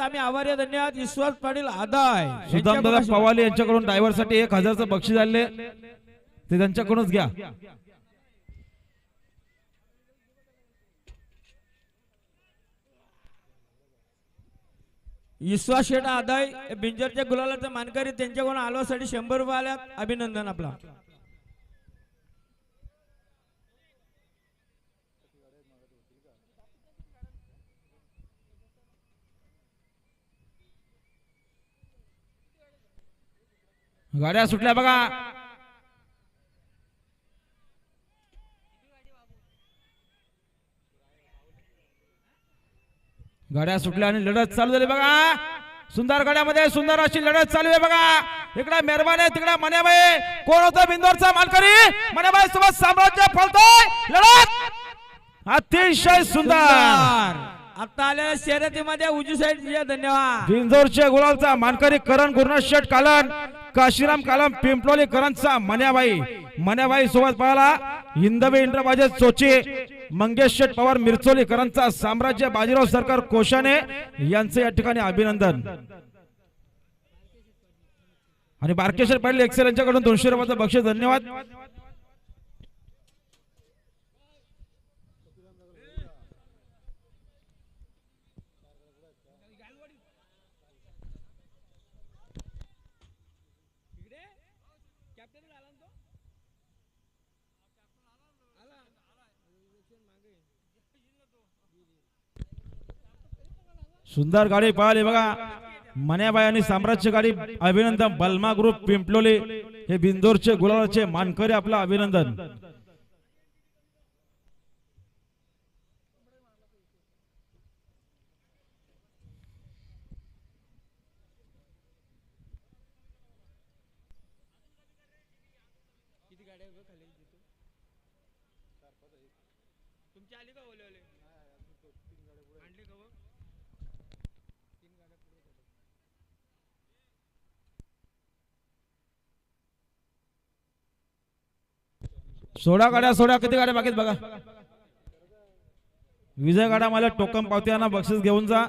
आम्ही आभारी. धन्यवाद. विश्वास पाटील आदाय. सुदाम दादा पवाले यांच्याकडून ड्रायव्हरसाठी एक हजारचं बक्षीस आले ते त्यांच्याकडूनच घ्या. विश्वास शेठ आदाय बिंजरच्या गुलालाचा मानकरी त्यांच्याकडून आलोसाठी शंभर रुपये आल्यात. अभिनंदन आपला. गाड्या सुटल्या बघा. गाड्या सुटल्या आणि लढत चालू झाली बघा. सुंदर गाड्यामध्ये सुंदर अशी लढत चालू आहे बघा. इकडे मेहरबान आहे तिकडे मनेबाई कोण होता? बिंदोरचा मालकरी मनेबाई सोबत साम्राज्य फलतोय लढत अतिशय सुंदर. आता आलेल्या शर्यतीमध्ये उजू साईड धन्यवाद. बिंजोरच्या गुलालचा मानकरी करण गुरुनाथ शेठ कालन. काशीराम कालम पिंपलोली करणचा मन्याबाई मन्याबाई सोबत पाहिला हिंदवे इंद्रबाजे चोचे मंगेश शेठ पवार मिरचोली करणचा साम्राज्य बाजीराव सरकार कोशाने यांचे या ठिकाणी अभिनंदन. आणि बारकेश्वर पाटील एक्सेल यांच्याकडून दोनशे रुपयाचं बक्षीस. धन्यवाद. सुंदर गाडी पळाली बघा. मन्याबाई आणि साम्राज्य गाडी अभिनंदन. बलमा ग्रुप पिंपलोली. हे बिंदोरचे गुलाबाचे मानकरी आपलं अभिनंदन. तुमची आली का ओले ओले? आणली का बघ? सोळा गाड्या सोळा किती गाड्या बाकीत बघा. विजय गाडा मला टोकन पावत्यांना बक्षीस घेऊन जा.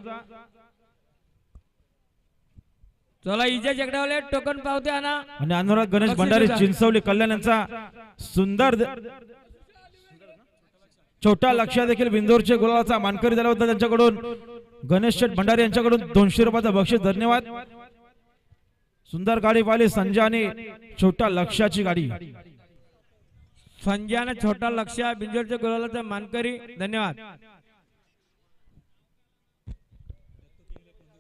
चला इजा जगडावले टोकन पावते आणा. आणि अनुराग गणेश भंडारी. चिंचवली कल्याण यांचा सुंदर छोटा लक्ष्या देखील बिंदोरचे गुलाबाचा मानकरी झाला होता त्यांच्याकडून. गणेश शेठ भंडारी यांच्याकडून दोनशे रुपयाचा बक्षीस धन्यवाद. सुंदर गाडी पाहिली संजयाने छोटा लक्ष्याची गाडी. संजयाने छोटा लक्ष बिंजोरच्या गुलालाचा मानकरी धन्यवाद.